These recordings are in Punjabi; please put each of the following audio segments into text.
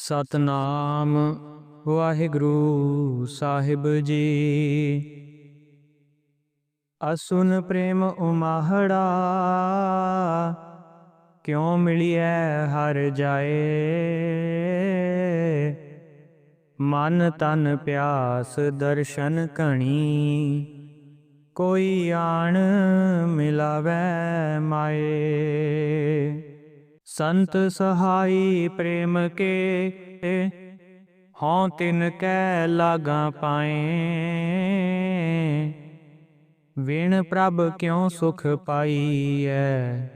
ਸਤਨਾਮ ਵਾਹਿਗੁਰੂ ਸਾਹਿਬ ਜੀ। ਅਸੁਨ ਪ੍ਰੇਮ ਉਮਾਹੜਾ, ਕਿਉ ਮਿਲਿਐ ਹਰ ਜਾਏ? ਮਨ ਤਨ ਪਿਆਸ ਦਰਸ਼ਨ ਕਣੀ ਕੋਈ ਆਣ ਮਿਲਾਵੈ ਮਾਏ। ਸੰਤ ਸਹਾਈ ਪ੍ਰੇਮ ਕੇ ਹਉ ਤਿਨ ਕੈ ਲਾਗਾ ਪਾਏ ਵਿਣ ਪ੍ਰਭ ਕਿਉ ਸੁਖ ਪਾਈਐ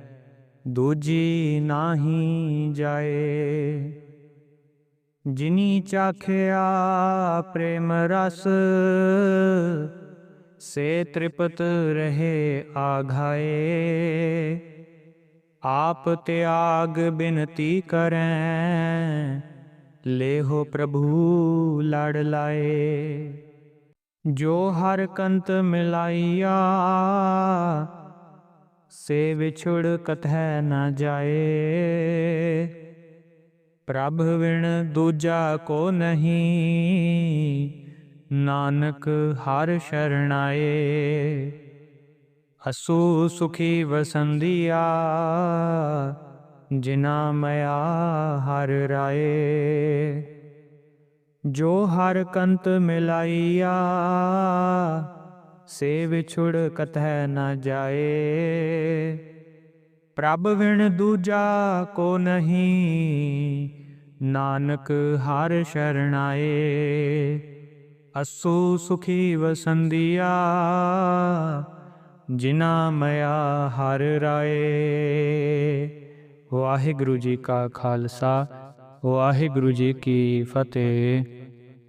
ਦੂਜੀ ਨਾਹੀ ਜਾਏ ਜਿਨੀ ਚਾਖਿਆ ਪ੍ਰੇਮ ਰਸ ਸੇ ਤ੍ਰਿਪਤ ਰਹੇ ਆਘਾਏ ਆਪ ਤਿਆਗ ਬਿਨਤੀ ਕਰੈ। ਲੇਹੋ ਪ੍ਰਭੂ, ਲੜ ਲਾਏ। ਜੋ ਹਰ ਕੰਤ ਮਿਲਾਈਆ, ਸੇ ਵਿਛੁੜ ਕਥੈ ਨਾ ਜਾਏ। ਪ੍ਰਭ ਵਿਣ ਦੂਜਾ ਕੋ ਨਹੀਂ, ਨਾਨਕ ਹਰ ਸ਼ਰਣਾਏ ਅਸੂ ਸੁਖੀ ਵਸੰਦੀਆ, ਜਿਨਾ ਮਇਆ ਹਰ ਰਾਏ। ਜੋ ਹਰ ਕੰਤ ਮਿਲਾਈਆ, ਸੇ ਵਿਛੁੜ ਕਤਹਿ ਨ ਜਾਏ। ਪ੍ਰਭ ਵਿਣ ਦੂਜਾ ਕੋ ਨਹੀਂ, ਨਾਨਕ ਹਰ ਸ਼ਰਣਾਏ। ਅਸੂ ਸੁਖੀ ਵਸੰਦੀਆ ਜਿਨਾ ਮਿਆ ਹਰ ਰਾਏ। ਵਾਹਿਗੁਰੂ ਜੀ ਕਾ ਖਾਲਸਾ ਵਾਹਿਗੁਰੂ ਜੀ ਕੀ ਫਤਿਹ।